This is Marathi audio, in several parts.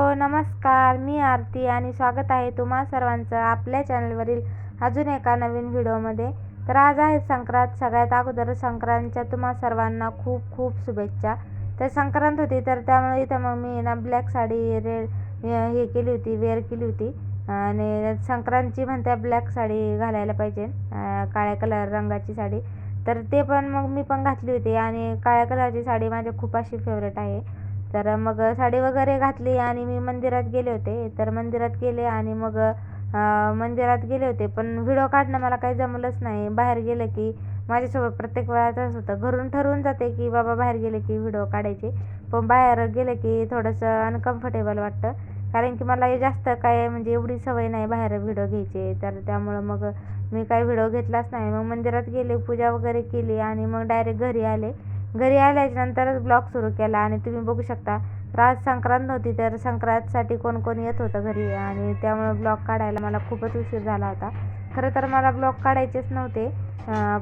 नमस्कार मी आरती आणि स्वागत आहे तुम्हा सर्वांचं आपल्या चॅनलवरील अजून एका नवीन व्हिडिओमध्ये. तर आज आहे संक्रांत सगळ्यात अगोदर संक्रांतच्या तुम्हा सर्वांना खूप खूप शुभेच्छा. तर संक्रांत होती तर त्यामुळे इथं मग मी ना ब्लॅक साडी रेड हे केली होती वेअर केली होती. आणि संक्रांतची म्हणते ब्लॅक साडी घालायला पाहिजे काळ्या कलर रंगाची साडी. तर ते पण मग मी पण घातली होती आणि काळ्या कलरची साडी माझी खूप अशी फेवरेट आहे. तर मग साडी वगैरे घातली आणि मी मंदिरात गेले होते. तर मंदिरात गेले आणि मग मंदिरात गेले होते. पण व्हिडिओ काढणं मला काही जमलंच नाही. बाहेर गेलं की माझ्यासोबत प्रत्येक वेळा तसंच होतं घरून ठरवून जाते की बाबा बाहेर गेले की व्हिडिओ काढायचे. पण बाहेर गेलं की थोडंसं अनकम्फर्टेबल वाटतं. कारण की मला जास्त काय म्हणजे एवढी सवय नाही बाहेर व्हिडिओ घ्यायचे. तर त्यामुळं मग मी काही व्हिडिओ घेतलाच नाही. मग मंदिरात गेले पूजा वगैरे केली आणि मग डायरेक्ट घरी आले. घरी आल्याच्या नंतरच ब्लॉग सुरू केला आणि तुम्ही बघू शकता तर आज संक्रांत नव्हती तर संक्रांतसाठी कोण कोण येत होतं घरी आणि त्यामुळे ब्लॉग काढायला मला खूपच उशीर झाला होता. खरं तर मला ब्लॉग काढायचेच नव्हते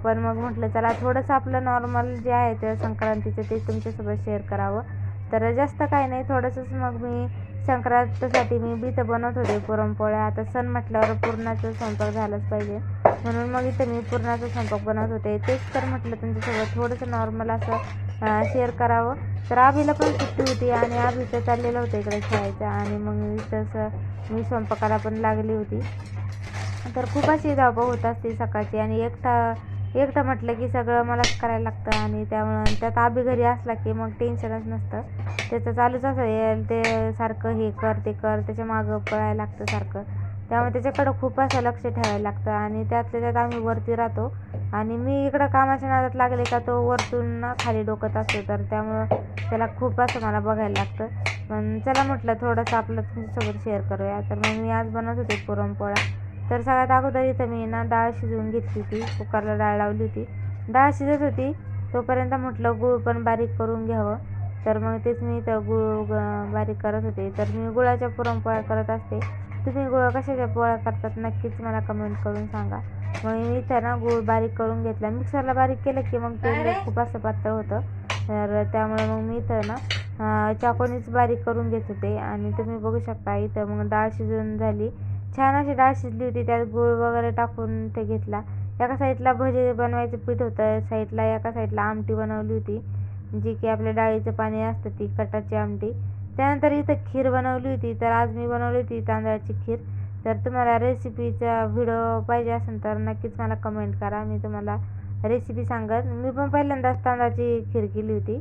पण मग म्हटलं चला थोडंसं आपलं नॉर्मल जे आहे ते संक्रांतीचं ते तुमच्यासोबत शेअर करावं. तर जास्त काही नाही थोडंसंच मग मी संक्रांतीसाठी मी बीत बनवत होते पुरणपोळ्या. आता सण म्हटल्यावर पुरणाचा स्वयंपाक झालाच पाहिजे. म्हणून मग इथं मी पुरणाचा स्वयंपाक बनवत होते. तेच तर म्हटलं तुमच्यासोबत थोडंसं नॉर्मल असं शेअर करावं. तर आबीला पण सुट्टी होती आणि आबीचं चाललेलं होतं इकडे खेळायचं आणि मग इथं असं मी स्वयंपाकाला पण लागली होती. तर खूप अशी धावपळ होत असते सकाळची. आणि एकटा एकटं म्हटलं की सगळं मलाच करायला लागतं. आणि त्यामुळं त्यात आबी घरी असला की मग टेन्शनच नसतं. त्याचं चालूच असं ते सारखं हे कर ते कर त्याच्या मागं पळायला लागतं सारखं. त्यामुळे त्याच्याकडं खूप असं लक्ष ठेवायला लागतं आणि त्यातल्या त्यात आम्ही वरती राहतो. आणि मी इकडं कामाच्या नादात लागले का तो वरतून खाली डोकत असतो तर त्यामुळं त्याला खूप असं मला बघायला लागतं. पण चला म्हटलं थोडंसं आपलं तुमच्यासोबत शेअर करूया. तर मग मी आज बनवत होते पुरणपोळा तर सगळ्यात अगोदर इथं मी ना डाळ शिजवून घेतली होती. कुकरला डाळ लावली होती. डाळ शिजत होती. तोपर्यंत म्हटलं गूळ पण बारीक करून घ्यावं. तर मग तेच मी इथं गूळ बारीक करत होते. तर मी गुळाच्या पुरणपोळ्या करत असते. तुम्ही गुळ कशाच्या पोळ्या करतात नक्कीच मला कमेंट करून सांगा. मग मी इथं ना गूळ बारीक करून घेतला. मिक्सरला बारीक केलं की मग ते खूप असं पातळ होतं. तर त्यामुळे मग मी इथं ना चाकोनीच बारीक करून घेत होते. आणि तुम्ही बघू शकता इथं मग डाळ शिजून झाली. छान अशी डाळ शिजली होती. त्यात गूळ वगैरे टाकून ते घेतला. एका साईडला भजे बनवायचं पीठ होतं. साईडला एका साईडला आमटी बनवली होती. जी की आपल्या डाळीचं पाणी असतं ती कटाची आमटी. त्यानंतर इथं खीर बनवली होती तर आज मी बनवली होती तांदळाची खीर. तर तुम्हाला रेसिपीचा व्हिडिओ पाहिजे असेल तर नक्कीच मला कमेंट करा मी तुम्हाला रेसिपी सांगत. मी पण पहिल्यांदाच तांदळाची खीर केली होती.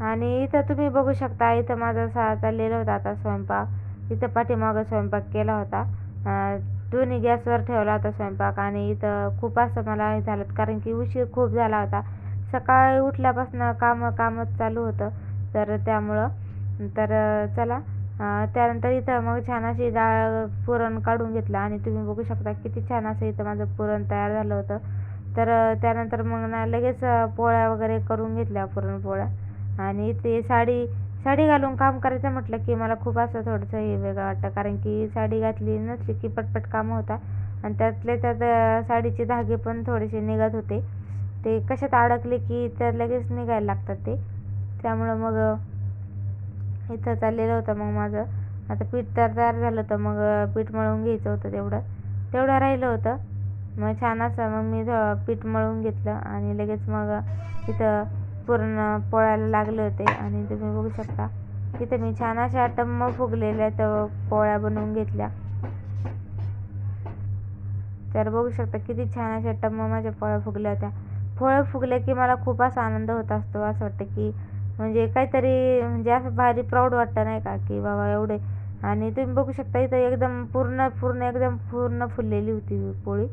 आणि इथं तुम्ही बघू शकता इथं माझा सा चाललेला होता आता स्वयंपाक. इथं पाठीमागं स्वयंपाक केला होता. दोन्ही गॅसवर ठेवला होता स्वयंपाक आणि इथं खूप असं मला झालं कारण की उशीर खूप झाला होता. सकाळी उठल्यापासून कामं कामच चालू होतं. तर त्यामुळं तर चला त्यानंतर इथं मग छान अशी डाळ पुरण काढून घेतलं. आणि तुम्ही बघू शकता किती छान असं इथं माझं पुरण तयार झालं होतं. तर त्यानंतर मग ना लगेच पोळ्या वगैरे करून घेतल्या पुरणपोळ्या आणि ते साडी साडी घालून काम करायचं म्हटलं की मला खूप असं थोडंसं हे वेगळं वाटतं. कारण की साडी घातली नसली की पटपट कामं होतात. आणि त्यातले त्यात साडीचे धागे पण थोडेसे निघत होते. ते कशात अडकले की तर लगेच निघायला लागतात ते. त्यामुळं मग इथं चाललेलं होतं मग माझं. आता पीठ तर तयार झालं होतं मग पीठ मळून घ्यायचं होतं तेवढं. तेवढं राहिलं होतं. मग छान असं मग मी पीठ मळून घेतलं आणि लगेच मग इथं पूर्ण पोळ्याला लागले होते. आणि तुम्ही बघू शकता इथं मी छान अशा टम्म फुगलेल्या तर पोळ्या बनवून घेतल्या. तर बघू शकता किती छान अशा टम्म माझ्या पोळ्या फुगल्या होत्या. फळं फुगले की मला खूप असा आनंद होत असतो असं वाटतं की म्हणजे काहीतरी म्हणजे असं भारी प्राऊड वाटतं नाही का की बाबा एवढे. आणि तुम्ही बघू शकता इथं एकदम पूर्ण पूर्ण एकदम पूर्ण फुललेली होती पोळी.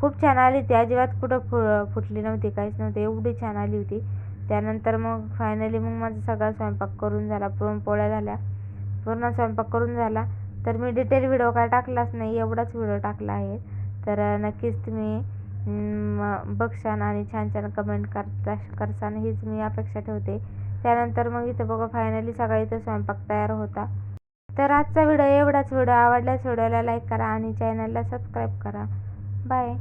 खूप छान आली होती. अजिबात कुठं फु फुटली नव्हती काहीच नव्हती. एवढी छान आली होती. त्यानंतर मग फायनली मग माझा सगळा स्वयंपाक करून झाला. पूर्ण पोळ्या झाल्या. पूर्ण स्वयंपाक करून झाला. तर मी डिटेल व्हिडिओ काय टाकलाच नाही. एवढाच व्हिडिओ टाकला आहे. तर नक्कीच तुम्ही बघशान आणि छान छान कमेंट करता करसान हीच मी अपेक्षा ठेवते. त्यानंतर मग इथं बघा फायनली सगळा इथं स्वयंपाक तयार होता. तर आजचा व्हिडिओ एवढाच. व्हिडिओ आवडल्यास व्हिडिओला लाईक करा आणि चॅनलला सबस्क्राईब करा. बाय